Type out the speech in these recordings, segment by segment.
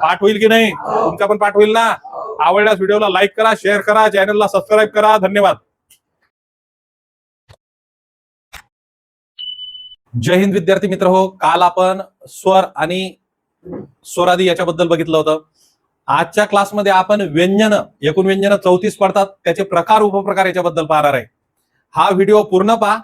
पाठ होईल की नाही? तुमचा पण पाठ होईल ना? आवडल्यास व्हिडिओला लाईक करा शेअर करा चॅनलला सबस्क्राईब करा. धन्यवाद. जय हिंद विद्यार्थी मित्र हो. काल आपण स्वर आणि स्वरादी याच्याबद्दल बघितलं होतं. आजच्या क्लासमध्ये आपण व्यंजन एकूण व्यंजन चौतीस पडतात. त्याचे प्रकार उपप्रकार याच्याबद्दल पाहणार आहे. हा व्हिडिओ पूर्ण पहा.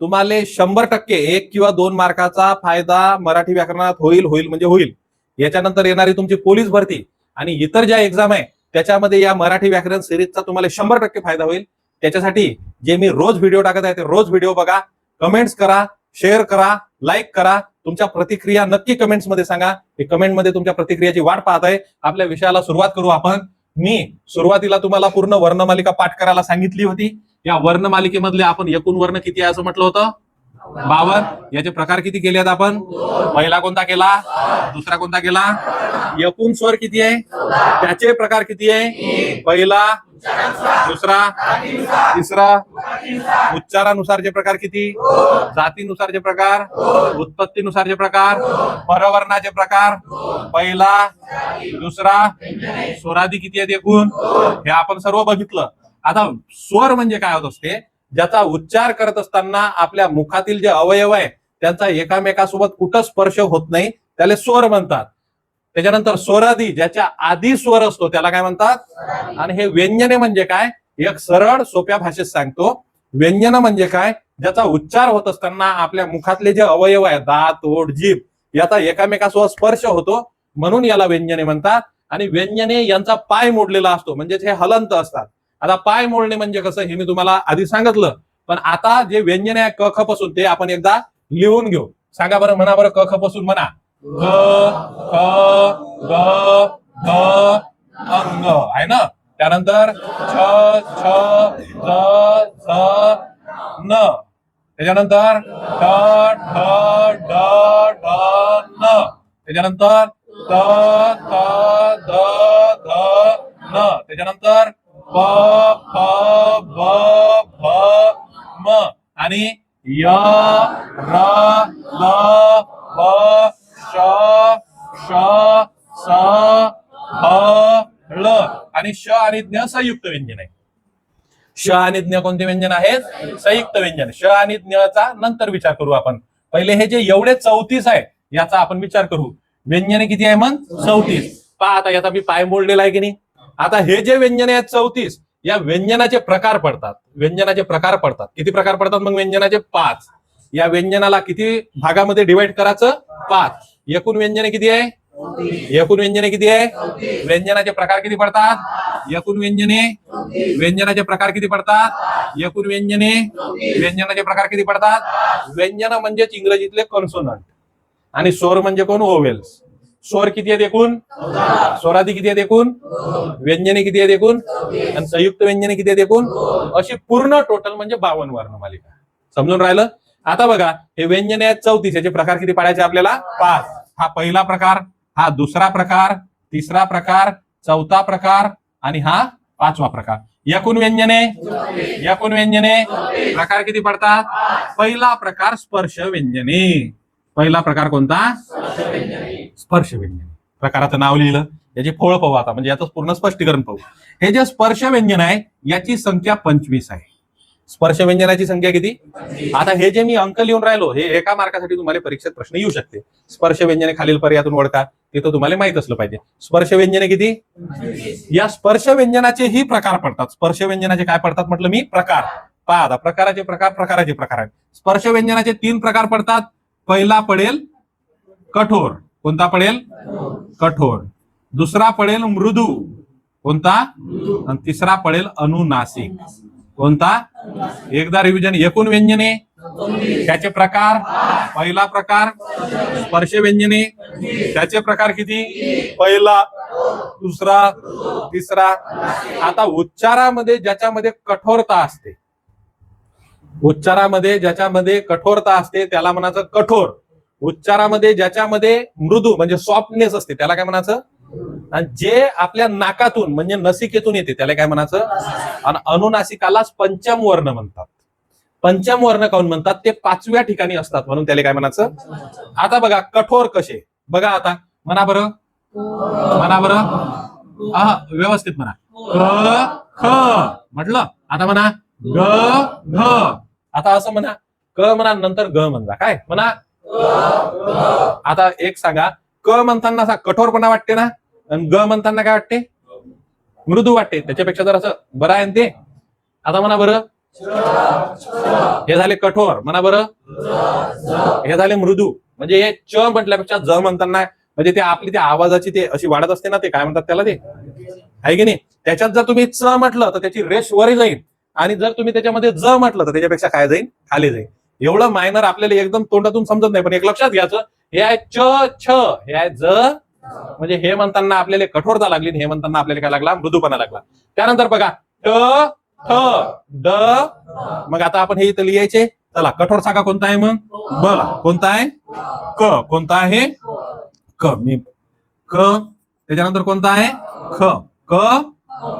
तुम्हाला शंभर टक्के एक किंवा दोन मार्काचा फायदा मराठी व्याकरणात होईल होईल म्हणजे होईल. याच्यानंतर येणारी तुमची पोलीस भरती आणि इतर ज्या एक्झाम आहे त्याच्यामध्ये या मराठी व्याकरण सिरीजचा तुम्हाला शंभर टक्के फायदा होईल. त्याच्यासाठी जे मी रोज व्हिडिओ टाकत आहे ते रोज व्हिडिओ बघा. कमेंट्स करा शेअर करा लाईक करा. तुमच्या प्रतिक्रिया नक्की कमेंट्समध्ये सांगा. मी कमेंटमध्ये तुमच्या प्रतिक्रियाची वाट पाहत आहे. आपल्या विषयाला सुरुवात करू आपण. मी सुरुवातीला तुम्हाला पूर्ण वर्णमालिका पाठ करायला सांगितली होती. या वर्णमालिकेमधले आपण एकूण वर्ण किती आहे असं म्हटलं होतं? बावन याचे प्रकार किती केले आहेत आपण? पहिला कोणता केला? दुसरा कोणता केला? एकूण स्वर किती आहे? त्याचे प्रकार किती आहे? पहिला दुसरा तिसरा उच्चारानुसारचे प्रकार किती? जातीनुसारचे प्रकार उत्पत्तीनुसारचे प्रकार परवर्णाचे प्रकार पहिला दुसरा स्वरादी किती आहेत एकूण? हे आपण सर्व बघितलं. आता स्वर म्हणजे काय होत असते? ज्याचा उच्चार करत असताना आपल्या मुखातील जे अवयव आहे त्यांचा एकामेकासोबत कुठं स्पर्श होत नाही त्याला स्वर म्हणतात. त्याच्यानंतर स्वरादी ज्याच्या आधी स्वर असतो त्याला काय म्हणतात? आणि हे व्यंजने म्हणजे काय? एक सरळ सोप्या भाषेत सांगतो. व्यंजन म्हणजे काय? ज्याचा उच्चार होत असताना आपल्या मुखातले जे अवयव आहे दात ओढ जीभ याचा एकामेकासोबत स्पर्श होतो म्हणून याला व्यंजने म्हणतात. आणि व्यंजने यांचा पाय मोडलेला असतो म्हणजेच हे हलंत असतात. आता पाय मोडणे म्हणजे कसं हे मी तुम्हाला आधी सांगितलं. पण आता जे व्यंजन आहे क ख पासून ते आपण एकदा लिहून घेऊ. सांगा बरं म्हणा बरं क ख पासून म्हणा. क ख ग ध अंग. आहे ना? त्यानंतर छ छ ज झ न. त्याच्यानंतर ठ ठ ड ढ न. त्याच्यानंतर त त ध ध न. त्याच्यानंतर प फ ब भ म. आणि य र ल भ श श स ह ळ. आणि श आणि ज्ञ संयुक्त व्यंजन आहे. श आणि ज्ञ कोणते व्यंजन आहेत? संयुक्त व्यंजन. श आणि ज्ञचा नंतर विचार करू आपण. पहिले हे जे एवढे चौतीस आहे याचा आपण विचार करू. व्यंजने किती आहे मग? चौतीस. पहा आता याचा मी पाय मोडलेला आहे की नाही? आता हे जे व्यंजन आहेत चौतीस या व्यंजनाचे प्रकार पडतात. व्यंजनाचे प्रकार पडतात. किती प्रकार पडतात मग व्यंजनाचे? पाच. या व्यंजनाला किती भागामध्ये डिवाइड करायचं? पाच. एकूण व्यंजने किती आहे? एकूण व्यंजने किती आहे? व्यंजनाचे प्रकार किती पडतात? एकूण व्यंजने? व्यंजनाचे प्रकार किती पडतात? एकूण व्यंजने? व्यंजनाचे प्रकार किती पडतात? व्यंजन म्हणजेच इंग्रजीतले कॉन्सोनंट आणि स्वर म्हणजे कोण? ओवेल्स स्वर किती आहेत एकूण? स्वरादी किती आहेत एकूण? व्यंजने किती आहेत एकूण? आणि संयुक्त व्यंजने किती आहेत एकूण? अशी पूर्ण टोटल म्हणजे बावन वर्णमालिका समजून राहिलं? आता बघा हे व्यंजने आहेत चौतीस याचे प्रकार किती पाडायचे आपल्याला? पाच. हा पहिला प्रकार हा दुसरा प्रकार तिसरा प्रकार चौथा प्रकार आणि हा पाचवा प्रकार. एकूण व्यंजने? एकूण व्यंजने? प्रकार किती पडतात? पहिला प्रकार स्पर्श व्यंजने. पहिला प्रकार कोणता? स्पर्श व्यंजन प्रकाराचं नाव लिहिलं याची फोळ पाहू आता म्हणजे याचं पूर्ण स्पष्टीकरण पाहू. हे जे स्पर्श व्यंजन आहे याची संख्या पंचवीस आहे. स्पर्श व्यंजनाची संख्या किती? आता हे जे मी अंक लिहून राहिलो हे एका मार्कासाठी तुम्हाला परीक्षेत प्रश्न येऊ शकते. स्पर्श व्यंजने खालील पर्यायातून ओळखा ते तर तुम्हाला माहीत असलं पाहिजे. स्पर्श व्यंजने किती? या स्पर्श व्यंजनाचे ही प्रकार पडतात. स्पर्श व्यंजनाचे काय पडतात म्हटलं मी? प्रकार. पहा आता प्रकाराचे प्रकार प्रकाराचे प्रकार आहेत. स्पर्श व्यंजनाचे तीन प्रकार पडतात. पहिला पडेल कठोर. कोणता पडेल? कठोर. दुसरा पडेल मृदू. कोणता? आणि तिसरा पडेल अनुनासिक. कोणता? एकदा रिव्हिजन एकूण व्यंजने. त्याचे प्रकार? पहिला प्रकार स्पर्श व्यंजने. त्याचे प्रकार किती? पहिला दुसरा तिसरा. आता उच्चारामध्ये ज्याच्यामध्ये कठोरता असते. उच्चारामध्ये ज्याच्यामध्ये कठोरता असते त्याला म्हणायचं कठोर. उच्चारामध्ये ज्याच्यामध्ये मृदू म्हणजे सॉफ्टनेस असते त्याला काय म्हणायचं? आणि जे आपल्या नाकातून म्हणजे नसिकेतून येते त्याला काय म्हणायचं? आणि अनुनासिकालाच पंचम वर्ण म्हणतात. पंचम वर्ण काऊन म्हणतात? ते पाचव्या ठिकाणी असतात म्हणून त्याला काय म्हणायचं? आता बघा कठोर कसे? बघा आता म्हणा बरं. म्हणा बरं. हा व्यवस्थित म्हणा. क ख म्हटलं? आता म्हणा ग घ. आता असं म्हणा. क म्हणा नंतर ग म्हणजा काय? म्हणा आता एक सांगा क म्हणताना असा कठोरपणा वाटते ना? आणि ग म्हणताना काय वाटते? मृदू वाटते. त्याच्यापेक्षा जर असं बरं आहे ना ते? आता म्हणा बरं. हे झाले कठोर. म्हणा बरं. हे झाले मृदू. म्हणजे हे च म्हटल्यापेक्षा ज म्हणताना म्हणजे ते आपली त्या आवाजाची ते अशी वाढत असते ना ते काय म्हणतात त्याला ते? आहे की नाही? त्याच्यात जर तुम्ही च म्हटलं तर त्याची रेश वर जाईल. आणि जर तुम्ही त्याच्यामध्ये ज म्हटलं तर त्याच्यापेक्षा काय जाईल? खाली जाईल. एवढं मायनर आपल्याला एकदम तोंडातून समजत नाही पण एक लक्षात घ्यायचं हे आहे च छ. हे आहे ज. म्हणजे हे म्हणताना आपल्याला कठोरता लागली हे म्हणताना आपल्याला काय लागला? मृदूपणा लागला. त्यानंतर बघा ट ठ ड मग आता आपण हे इथं लिहायचे. चला कठोर सागा कोणता आहे मग? बला कोणता आहे? क. कोणता आहे? क. मी क. त्याच्यानंतर कोणता आहे? ख. क.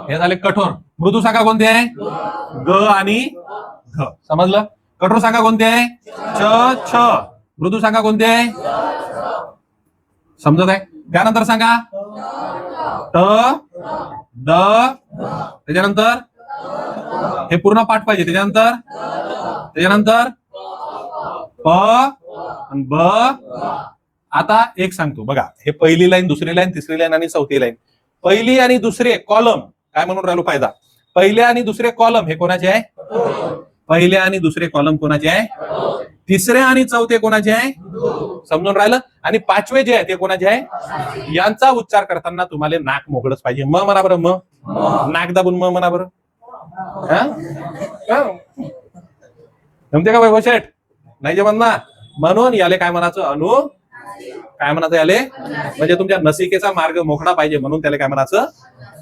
हे झाले कठोर. मृदू शाखा कोणते आहे? ग आणि घ समजलं? कठोर सांगा कोणते आहे? छ छ. मृदू सांगा कोणते आहे? समजत आहे? त्यानंतर सांगा. ट द. त्याच्यानंतर? हे पूर्ण पाठ पाहिजे. त्याच्यानंतर? त्याच्यानंतर? प ब. आता एक सांगतो. बघा हे पहिली लाईन दुसरी लाईन तिसरी लाईन आणि चौथी लाईन. पहिली आणि दुसरे कॉलम काय म्हणून राहिलो फायदा? पहिले आणि दुसरे कॉलम हे कोणाचे आहे? पहिले आणि दुसरे कॉलम कोणाचे आहे? तिसरे आणि चौथे कोणाचे आहे? समजून राहिलं? आणि पाचवे जे आहे ते कोणाचे आहे? यांचा उच्चार करताना तुम्हाला नाक मोकळच पाहिजे. म म्हणा बरं म? नाक दाबून म म्हणा बरं हा? जमते का भाई वशेट? नाही जमत ना? म्हणून याले काय म्हणायचं? अनु काय म्हणायचं याले? म्हणजे तुमच्या नसिकेचा मार्ग मोकळा पाहिजे म्हणून त्याला काय म्हणायचं?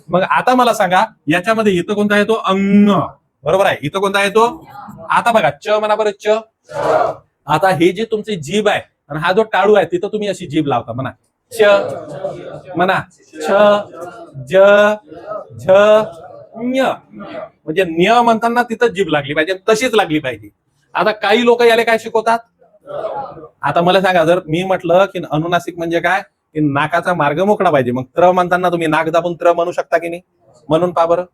मग आता मला सांगा याच्यामध्ये इथं कोणता येतो अंग. बरोबर आहे? इथं कोणता येतो आता बघा च म्हणा बरं च. आता हे जे तुमची जीभ आहे आणि हा जो टाळू आहे तिथं तुम्ही अशी जीभ लावता म्हणा. च म्हणा. छ ज झ ञ. म्हणजे निय म्हणताना तिथं जीभ लागली पाहिजे तशीच लागली पाहिजे. आता काही लोक याला काय शिकवतात? आता मला सांगा जर मी म्हटलं की अनुनासिक म्हणजे काय? की नाकाचा मार्ग मोकळा पाहिजे. मग त्र म्हणताना तुम्ही नाक दाबून त्र म्हणू शकता की नाही? म्हणून पा बरं.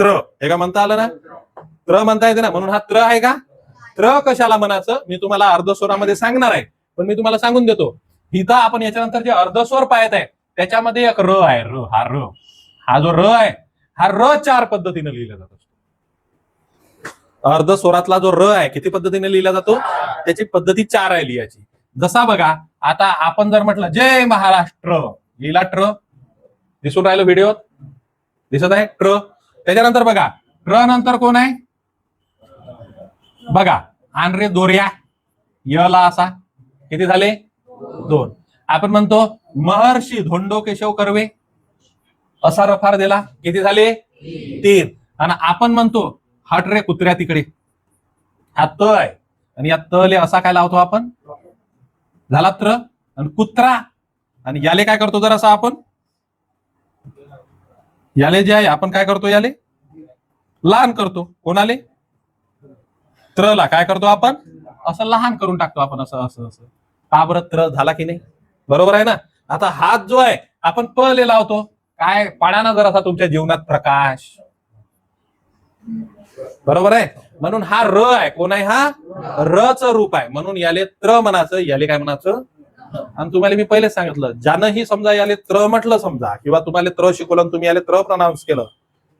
त्र. हे का म्हणता आलं ना? त्र म्हणता येते ना. म्हणून हा त्र आहे का? त्र कशाला म्हणायचं? मी तुम्हाला अर्धस्वरामध्ये सांगणार आहे. पण मी तुम्हाला सांगून देतो. इथं आपण याच्यानंतर जे अर्धस्वर पाहत आहे त्याच्यामध्ये एक र आहे. र हा र. हा जो र आहे हा र चार पद्धतीने लिहिला जातो अर्ध स्वरातला जो र आहे किती पद्धतीने लिहिला जातो? त्याची पद्धती चार आहे लिहायची. जसा बघा आता आपण जर म्हटलं जय महाराष्ट्र. लिहिला ट्र दिसून राहिलं व्हिडिओ दिसत आहे? ट्र त्याच्यानंतर बघा ट्र नंतर कोण आहे? बघा आनरे दोर्या यला असा. किती झाले? दोन. आपण म्हणतो महर्षी धोंडो केशव कर्वे. असा रफार दिला. किती झाले? तीन. आणि आपण म्हणतो हट रे कुत्र्या तिकडे. हा त आहे. आणि या तले असा काय लावतो आपण? झाला त्र आणि कुत्रा. आणि याले काय करतो जर असा आपण? याले जे आहे आपण काय करतो याले? लहान करतो. कोणाले? त्रला. काय करतो आपण? असं लहान करून टाकतो आपण असं असं असं. का बरं? त्र झाला की नाही? बरोबर आहे ना? आता हात जो आहे आपण प ले लावतो. काय पाण्यानं जर जरासा तुमच्या जीवनात प्रकाश. बरोबर आहे? म्हणून हा र आहे. कोण आहे हा? र च रूप आहे. म्हणून याले त्र म्हणाचं याले काय म्हणायचं? आणि तुम्हाला मी पहिलेच सांगितलं ज्यानंही समजा याले त्र म्हटलं समजा किंवा तुम्हाला त्र शिकवलं आणि तुम्ही याले त्र प्रनाऊन्स केलं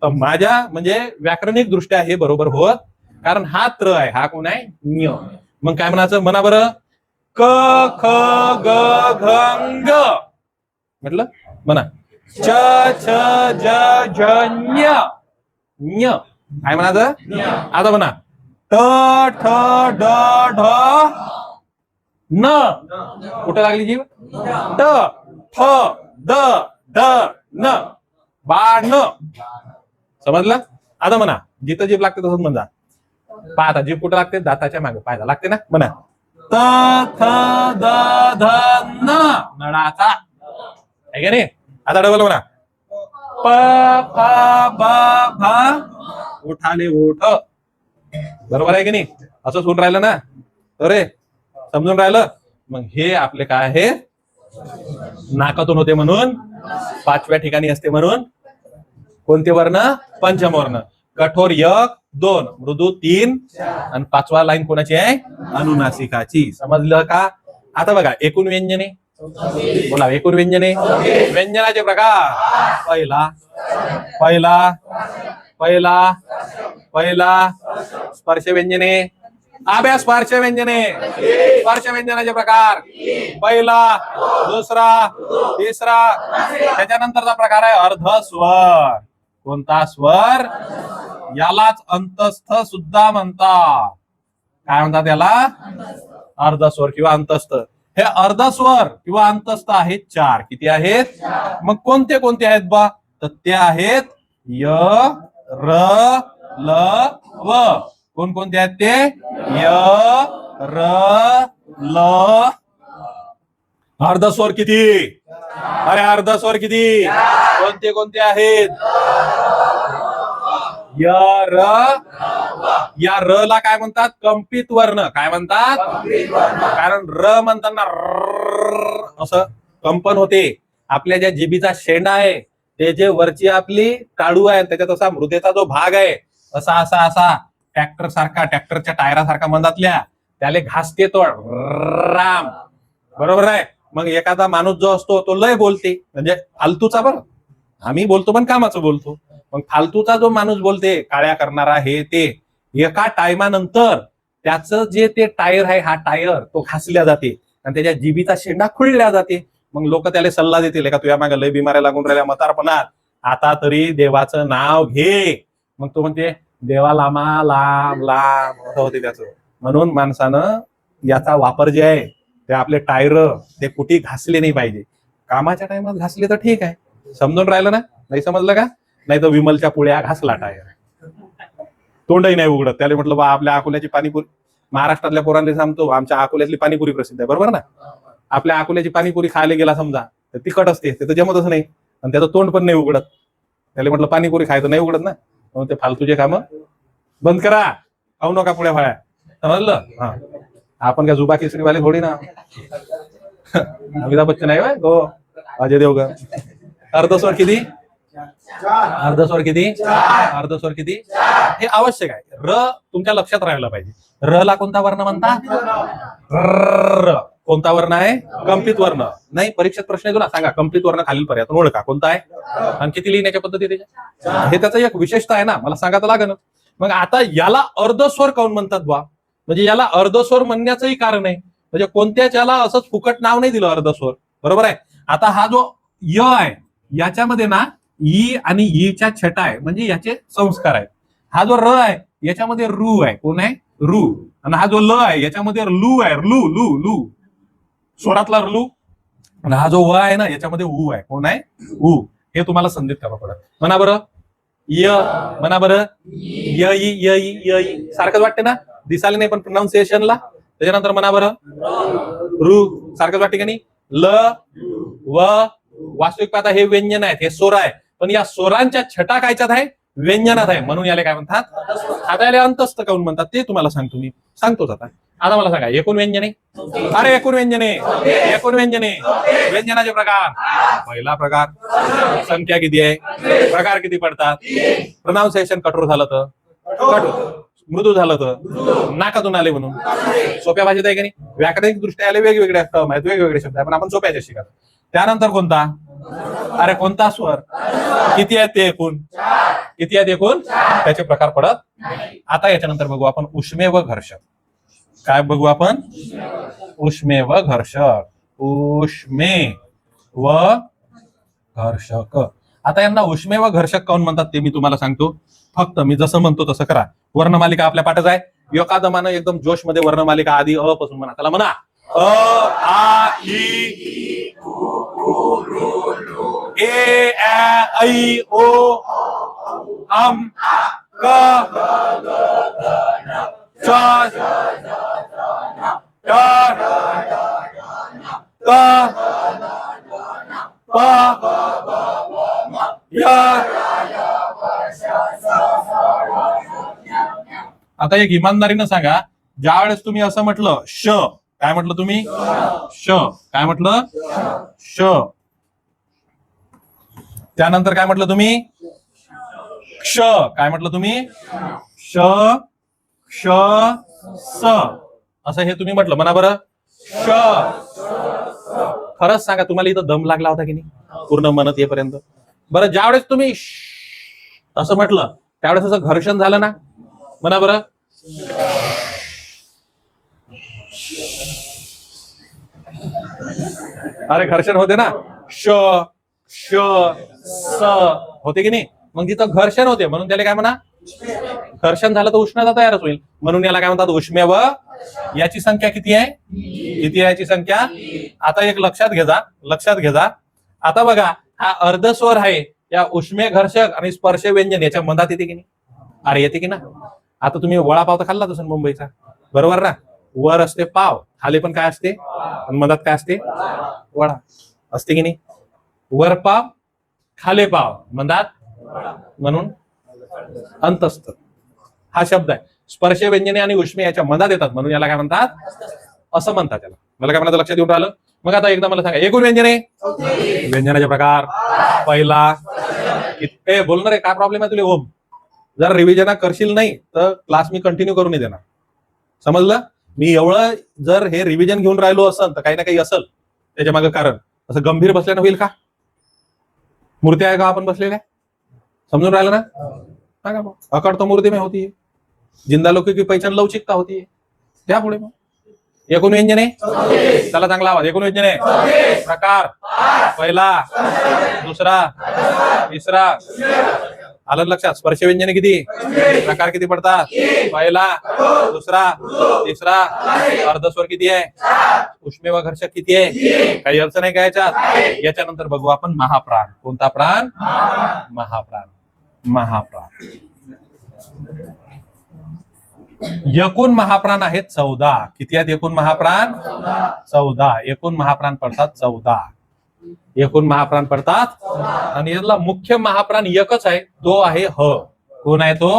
तर माझ्या म्हणजे व्याकरणिक दृष्ट्या हे बरोबर होत कारण हा त्र आहे हा कोण आहे? निय मग काय म्हणायचं? म्हणा बरं. क ख ग घ म्हटलं? म्हणा. च छ ज झ ञ. ञ. काय म्हणायचं? आता म्हणा. ट ठ ड ढ. न. कुठं लागली जीव? ट. ठ ड ढ न. बाण. समजलं? आता म्हणा. जिथं जीभ लागते तसंच म्हणा. पहा आता जीभ कुठं लागते? दाताच्या मागे. पाहायला लागते ना? म्हणा. त थ द ध न. नळाचा. आहे का नाही? आता डबल म्हणा. प फ ब भ. उठाले ओठ बरोबर आहे की नाही? असं सुन राहिलं ना? रे समजून राहिलं? मग हे आपले काय आहे? नाकातून होते म्हणून पाचव्या ठिकाणी असते म्हणून कोणते वर्ण? पंचमवर्ण कठोर यक दोन मृदू तीन आणि पाचवा लाईन कोणाची आहे? अनुनासिकाची. समजलं का? आता बघा एकूण व्यंजने. बोला एकूण व्यंजने. व्यंजनाचे प्रकार. पहिला पहिला पहिला पहिला स्पर्श व्यंजने. आभ्या स्पर्श व्यंजने. स्पर्श प्रकार. पहिला दुसरा तिसरा. त्याच्यानंतरचा प्रकार आहे अर्ध स्वर. कोणता स्वर? यालाच अंतस्थ सुद्धा म्हणतात. काय म्हणतात याला? अर्धस्वर किंवा अंतस्थ. हे अर्धस्वर किंवा अंतस्थ आहेत चार. किती आहेत? मग कोणते कोणते आहेत बा? तर ते आहेत य र ल व. कोणकोणते आहेत ते? य र ल. अर्धस्वर किती? अरे अर्धस्वर किती? कोणते कोणते आहेत? य र. या र ला काय म्हणतात? कंपित वर्ण. काय म्हणतात? कारण र म्हणताना असं कंपन होते. आपल्या ज्या जिबीचा शेंडा आहे ते जे वरची आपली टाळू आहे त्याच्यात असा मृदेचा जो भाग आहे असा असा असा. ट्रॅक्टर सारखा ट्रॅक्टरच्या टायरासारखा मंदातल्या त्याले घासते तो राम. बरोबर आहे? मग एखादा माणूस जो असतो तो लय बोलते. म्हणजे फालतूचा बरं. आम्ही बोलतो पण कामाचं बोलतो. मग फालतूचा जो माणूस बोलते काळ्या करणारा हे ते एका टायमानंतर त्याचं जे ते टायर आहे हा टायर तो घासल्या जाते. आणि त्याच्या जिबीचा शेंडा खुळल्या जाते. मग लोक त्याला सल्ला देतील का तुझ्या मागे लय बिमाऱ्या लागून राहिल्या मतारपणात आता तरी देवाचं नाव घे. मग तो म्हणते देवा लांबा लांब लांब असं होते त्याचं. म्हणून माणसानं याचा वापर जे आहे ते आपले टायर ते कुठे घासले नाही पाहिजे. कामाच्या टायमात घासले तर ठीक आहे. समजून राहिलं ना? नाही समजलं का? नाही तर विमलच्या पुळ्या घासला टायर. तोंडही नाही उघडत. त्याला म्हटलं बा आपल्या अकोल्याची पाणीपुरी महाराष्ट्रातल्या पोरांनी सांगतो आमच्या अकोल्यातली पाणीपुरी प्रसिद्ध आहे. बरोबर ना? आपल्या अकोल्याची पाणीपुरी खायला गेला समजा तर तिखट असते ते तर जमतच नाही. आणि त्याचं तोंड पण नाही उघडत. त्याला म्हटलं पाणीपुरी खायचं नाही उघडत ना? ते फालतूचे काम बंद करा. खाऊ नका पुढे फाळ्या समजलं? हा. आपण काय जुबा केसरीवाले थोडी ना. अमिताभ बच्चन आहे हो. अजय देवगण. अर्धस्वर किती? अर्धस्वर किती? अर्धस्वर किती? हे आवश्यक आहे. र तुमच्या लक्षात राहायला पाहिजे. र ला कोणता वर्ण म्हणता? र. कोणता वर्ण आहे? कंपित वर्ण. नाही परीक्षेत प्रश्न येतो ना. सांगा कंपित वर्ण खालील पर्याय ओळखा. कोणता आहे? आणि किती लिहिण्याच्या पद्धती त्याच्या? हे त्याचा एक विशेषता आहे ना. मला सांगा तर लागेल. मग आता याला अर्धस्वर काऊन म्हणतात बा म्हणजे याला अर्धस्वर म्हणण्याचंही कारण आहे. म्हणजे कोणत्याच याला असंच फुकट नाव नाही दिलं अर्धस्वर. बरोबर आहे? आता हा जो य आहे याच्यामध्ये ना ई आणि ईच्या छटा आहे. म्हणजे याचे संस्कार आहेत. हा जो र आहे याच्यामध्ये रू आहे. कोण आहे? रू. आणि हा जो ल आहे याच्यामध्ये लू आहे. लू लू लू. स्वरातला रलू. आणि हा जो व आहे ना याच्यामध्ये ऊ आहे. कोण आहे? ऊ. हे तुम्हाला संधीत करावं पडत. म्हणा बरं. य. म्हणा बरं. य इ य य सारखंच वाटते ना? दिसायला नाही पण प्रोनाऊन्सिएशनला त्याच्यानंतर म्हणा बरं. रु. सारखंच वाटते का नाही? ल व. वास्तविक पाहता हे व्यंजन आहेत हे सोरा आहे. पण या सोरांच्या छटा कायच्यात आहे? व्यंजनात आहे. म्हणून याला काय म्हणतात? आता याला अंतस्थ काऊन म्हणतात? ते तुम्हाला सांगतो मी. सांगतोच आता. आता मला सांगा एकूण व्यंजने? अरे एकूण व्यंजने. एकूण व्यंजने. व्यंजनाचे प्रकार. पहिला प्रकार. संख्या किती आहे? प्रकार किती पडतात? प्रोनाऊन्सिएशन कठोर झालं तर? कठोर. मृदू झालं तर? नाकातून आले म्हणून. सोप्या भाषेत आहे की नाही? व्याकरणिक दृष्ट्या आले वेगवेगळे म्हणजे टर्म आहेत वेगवेगळे शब्द पण आपण सोप्याचे शिकत त्यानंतर कोणता? अरे कोणता स्वर? किती आहेत ते एकूण? किती आहेत एकूण त्याचे प्रकार पडत आता याच्यानंतर बघू आपण उष्मे व घर्षक. काय बघू आपण? उष्मे व घर्षक. उष्मे व घर्षक. आता यांना उष्मे व घर्षक काऊन म्हणतात ते मी तुम्हाला सांगतो. फक्त मी जसं म्हणतो तसं करा. वर्णमालिका आपल्या पाठच आहे. एकादमानं एकदम जोशमध्ये वर्णमालिका आधी अ पासून म्हणा. त्याला म्हणा. अ आ इ ए ओ आता एक इमानदारीनं सांगा ज्या वेळेस तुम्ही असं म्हटलं श काय म्हटलं तुम्ही? श. काय म्हटलं? श. त्यानंतर काय म्हटलं तुम्ही? क्ष. काय म्हटलं तुम्ही? श क्ष स. असं हे तुम्ही म्हटलं. म्हणा बरं. श खरंच सांगा तुम्हाला इथं दम लागला होता की नाही? पूर्ण म्हणत येईपर्यंत. बरं ज्यावेळेस तुम्ही श- असं म्हटलं त्यावेळेस असं घर्षण झालं ना? म्हणा बरं. अरे घर्षण होते ना? श श स. होते की नाही? मग तिथं घर्षण होते. म्हणून त्याला काय म्हणा? घर्षण झालं तर उष्णता तयारच होईल. म्हणून याला काय म्हणतात? उष्मे व याची संख्या किती आहे? किती आहे याची संख्या? आता एक लक्षात घेजा. लक्षात घेजा. आता बघा हा अर्धस्वर आहे. या उष्मे घर्षक आणि स्पर्श व्यंजन याच्या मधात येते की नाही? अरे येते की ना? आता तुम्ही वडापाव तर खाल्ला तसं मुंबईचा. बरोबर ना? वर असते पाव. खाली पण काय असते? आणि मधात काय असते? वडा. असते की नाही? वर पाव खाले पाव. मधात म्हणून अंतस्थ. हा शब्द आहे. स्पर्श व्यंजने आणि उष्मे याच्या मधात येतात. म्हणून याला काय म्हणतात? असं म्हणतात त्याला. मला काय म्हणतात लक्षात येऊन राहिलं? मग आता एकदा मला सांगा. एकूण व्यंजने? व्यंजनाचे प्रकार. पहिला इतके बोलणार आहे काय प्रॉब्लेम आहे तुला? ओम. जर रिव्हिजन करशील नाही तर क्लास मी कंटिन्यू करून नाही देणार. समजलं? मी एवढं जर हे रिव्हिजन घेऊन राहिलो असेल तर काही ना काही असेल. त्याच्यामागे कारण. असं गंभीर बसल्यानं होईल का? मूर्ती आहे का आपण बसलेल्या? समजून राहिलं ना? सांगा मग अकड तो मूर्ती में होती है. जिंदा लोक की पहिचान लवचिकता होती है. त्यामुळे मग? एकूण व्यंजने चला चांगला आवाज. एकूण व्यंजने प्रकार. पहिला. दुसरा. तिसरा. आलं लक्षात? स्पर्श व्यंजने किती? प्रकार किती पडतात? पहिला. दुसरा. तिसरा. अर्धस्वर किती आहे? उष्मे व घर्षक किती आहे? काही अर्थ नाही का याच्यात? याच्यानंतर बघू आपण महाप्राण. कोणता प्राण? महाप्राण. महाप्राण. एकूण महाप्राण आहेत चौदा. किती आहेत एकूण महाप्राण? चौदा. एकूण महाप्राण पडतात चौदा. एकूण महाप्राण पडतात आणि यातला मुख्य महाप्राण एकच आहे. तो आहे ह. कोण आहे तो?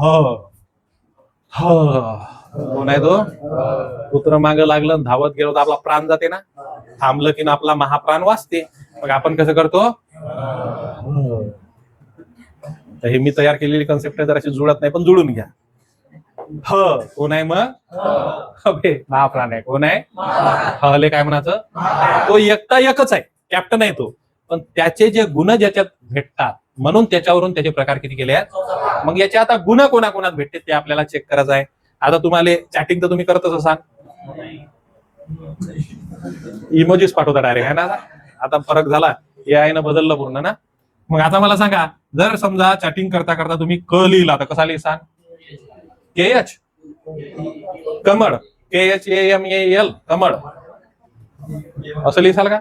ह. ह. कोण आहे तो? पुत्र माग लागलं धावत गेलो तर आपला प्राण जाते ना? थांबलं की ना आपला महाप्राण वाचते. मग आपण कसं करतो? तर हे मी तयार केलेली कन्सेप्ट आहे जराशी जुळत नाही पण जुळून घ्या. ह कोण आहे मग अबे महाप्राण आहे. कोण आहे? हले काय म्हणायचं? तो एकटा एकच आहे. कॅप्टन आहे तो. पण त्याचे जे गुण ज्याच्यात भेटतात म्हणून त्याच्यावरून त्याचे प्रकार किती केले आहेत? मग याचे आता गुण कोणाकोणात भेटते ते आपल्याला चेक करायचं आहे. आता तुम्हाला चॅटिंग तर तुम्ही करतच असाल. सांग इमोजीस पाठवता डायरेक्ट आहे ना? आता फरक झाला. ए आय न बदललं पूर्ण ना? मग आता मला सांगा जर समजा चॅटिंग करता करता तुम्ही क लिहिला तर कसा लिहिसान? के एच कमळ. K H A M A L कमळ. असं लिहिसाल का?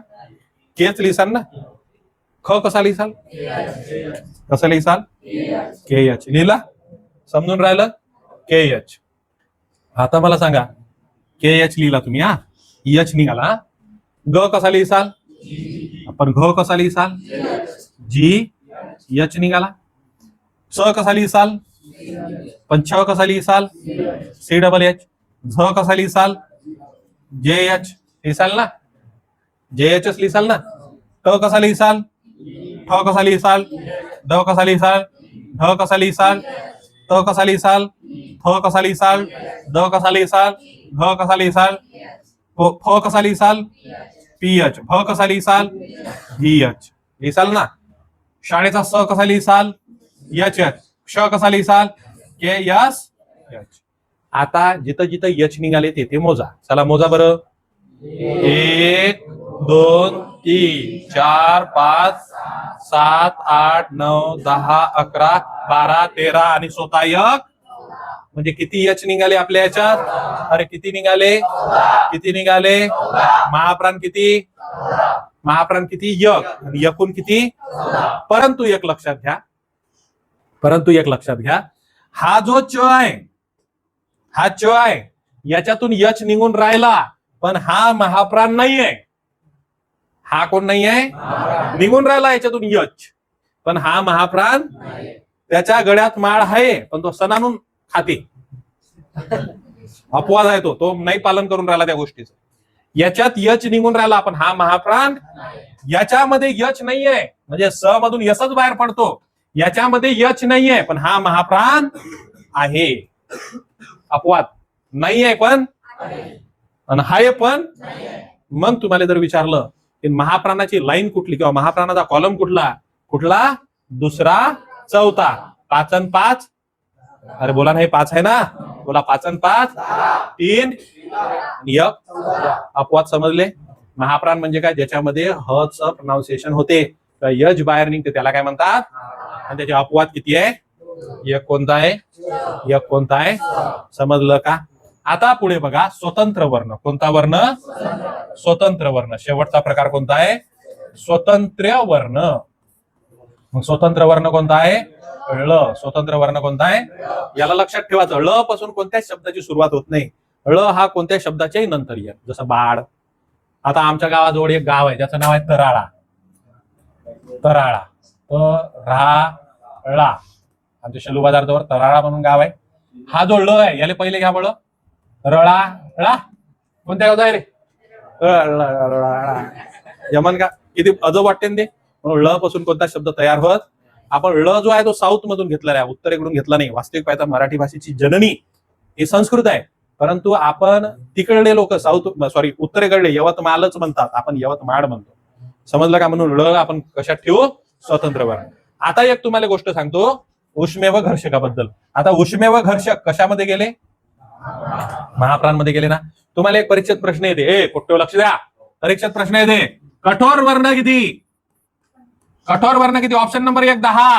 केच लिहिसाल ना? ख कसा लिहिसाल? कसं लिहिसाल? के एच लिहिला? समजून राहिलं? के एच आता मला सांगा के एच लिहिला तुम्ही हा? एच निघाला. ग कसा लिहिसाल? आपण घ कसा लिहिसाल? जी यच निघाला स कसा लिहिसाल पण छ कसा लिहिसाल सी डबल एच झ कसा लिहिसाल जे एच लिहिसाल ना जे एच एस लिहिसाल ना ट कसा लिहिसाल ठ कसा लिहिसाल ड कसा लिहिसाल ढ कसा लिहिसाल त कसा लिहिसाल थ कसा लिहिसाल द कसा लिहिसाल घ कसा लिहिसाल फ कसा लिहिसाल पी एच भ कसा लिहिसाल व्ही एच लिहिसाल ना शाळेचा स कसा लिहिसाल? H H. क्ष कसा लिहिसाल? के यस यच. आता जिथं जिथं यच निघाले तिथे मोजा. चला मोजा बरं. एक दोन तीन चार पाच सात आठ नऊ दहा अकरा बारा तेरा आणि स्वतः एक. म्हणजे किती यच निघाले आपल्या याच्यात? अरे किती निघाले? किती निघाले? महाप्राण किती? महाप्राण किती? यक. आणि यकून किती? परंतु एक लक्षात घ्या. परंतु एक लक्षात घ्या. हा जो च आहे हा च आहे याच्यातून यच निघून राहिला पण हा महाप्राण नाही आहे हा कोण नाही आहे निघून राहिला याच्यातून यच. पण हा महाप्राण त्याच्या गळ्यात माळ आहे पण तो सणानून खाते. अपवाद आहे तो. तो नाही पालन करून राहिला त्या गोष्टीचं. याच्यात यच निघून राहिला आपण. हा महाप्राण. याच्यामध्ये यच नाहीये. म्हणजे स मधून यसच बाहेर पडतो. याच्यामध्ये यच नाहीये. पण हा महाप्राण आहे. अपवाद नाहीये पण. आणि हाय पण. मग तुम्हाला जर विचारलं की महाप्राणाची लाईन कुठली किंवा महाप्राणाचा कॉलम कुठला? कुठला? दुसरा चौथा. पाच अन पाच अरे बोला ना हे पाच आहे ना? बोला पाच अन पाच. तीन. यक एक अपवाद समजले. महाप्राण म्हणजे काय? ज्याच्यामध्ये ह च प्रोनाऊन्सिएशन होते. तर यज बाहेर निघते त्याला काय म्हणतात? आणि त्याचे अपवाद किती आहे? एक कोणता आहे? एक कोणता आहे? समजलं का? आता पुढे बघा स्वतंत्र वर्ण. कोणता वर्ण? स्वतंत्र वर्ण. शेवटचा प्रकार कोणता आहे? स्वतंत्र वर्ण. मग स्वतंत्र वर्ण कोणता आहे? ळ स्वतंत्र वर्ण कोणता आहे? याला लक्षात ठेवायचं. ळ पासून कोणत्याच शब्दाची सुरुवात होत नाही. ळ हा कोणत्या शब्दाच्याही नंतर येत. जसं बाळ. आता आमच्या गावाजवळ एक गाव आहे. ज्याचं नाव आहे तराळा. तराळा. त रा आमच्या शेलू बाजारजवळ तराळा म्हणून गाव आहे. हा जो ळ आहे याला पहिले घ्या बळ रळा ळा. कोणत्या गावचा आहे रे? यमन का? किती अजब वाटते ना ते. म्हणून ळ पासून कोणता शब्द तयार होत आपण ळ जो आहे तो साऊथ मधून घेतलेला आहे उत्तरेकडून घेतला नाही. वास्तविक पाहता मराठी भाषेची जननी ही संस्कृत आहे. परंतु आपण तिकडले लोक साऊथ सॉरी उत्तरेकडले यवतमालच म्हणतात. आपण यवतमाळ म्हणतो. समजलं का म्हणून? ळ आपण कशात ठेवू? स्वतंत्र वर्ण आता एक तुम्हाला गोष्ट सांगतो. उष्मेव घर्षकाबद्दल. आता उष्मेव घर्षक कशामध्ये गेले? महाप्राणमध्ये गेले ना? तुम्हाला एक परीक्षेत प्रश्न येते. ए कुठे लक्ष द्या. परीक्षेत प्रश्न येते. कठोर वर्ण किती कठोर वर्ण किती? ऑप्शन नंबर एक दहा.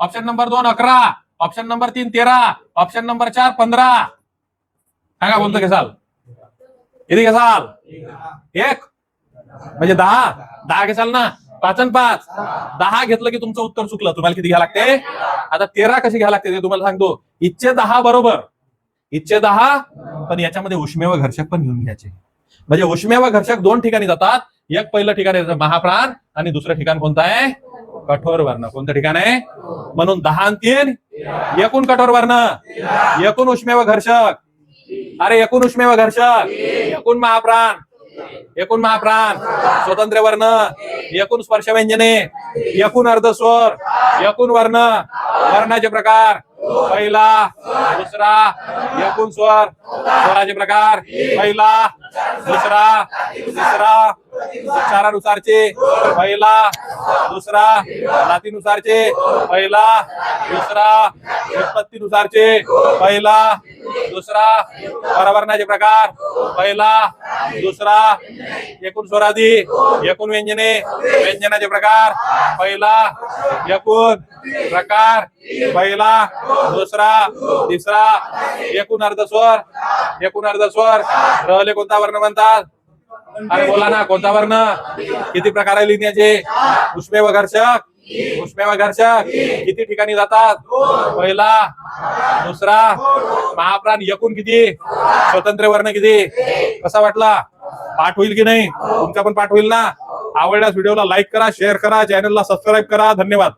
ऑप्शन नंबर दोन अकरा. ऑप्शन नंबर तीन तेरा. ऑप्शन नंबर चार पंधरा. सांगा कोणतं घेसाल किती घेसाल एक. म्हणजे दहा? दहा घेसाल ना? पाच आणि पाच. दहा घेतलं की तुमचं उत्तर चुकलं. तुम्हाला किती घ्या लागते? आता तेरा कशी घ्या लागते ते तुम्हाला सांगतो. इच्छे दहा बरोबर. इच्छे दहा पण याच्यामध्ये उष्मेव घर्षक पण घेऊन घ्यायचे. म्हणजे उष्मेव घर्षक दोन ठिकाणी जातात. एक पहिलं ठिकाण आहे महाप्राण आणि दुसरं ठिकाण कोणतं आहे? कठोर वर्ण. कोणतं ठिकाण? आहे म्हणून दहा आणि तीन एकूण कठोर वर्ण. एकूण उष्मेव घर्षक. अरे एकूण उष्मेव घर्षक. एकूण महाप्राण. एकूण महाप्राण. स्वतंत्र वर्ण. एकूण स्पर्श व्यंजने. एकूण अर्धस्वर एकूण वर्ण. वर्णाचे प्रकार. पहिला दुसरा एकूण स्वर. स्वराचे प्रकार. पहिला दुसरा तिसरा उच्चारानुसारचे पहिला दुसरा जातीनुसारचे पहिला दुसरा उत्पत्तीनुसारचे पहिला दुसरा परवर्णाचे प्रकार पहिला दुसरा एकूण स्वराधी एकूण व्यंजने व्यंजनाचे प्रकार पहिला एकूण प्रकार पहिला दुसरा तिसरा एकूण अर्धस्वर एकूण अर्धस्वर रहले कोणता वर्ण म्हणतात? अरे बोला ना कोणता वर्ण? किती प्रकार आहे लिहिण्याचे? उष्मेव घर्षक. उष्मेव घर्षक. किती ठिकाणी जातात? पहिला दुसरा महाप्राण एकूण किती? स्वतंत्र वर्ण किती? कसा वाटला? पाठ होईल की नाही? तुमचा पण पाठ होईल ना? आवडल्यास व्हिडिओला लाईक करा शेअर करा चॅनलला सबस्क्राईब करा. धन्यवाद.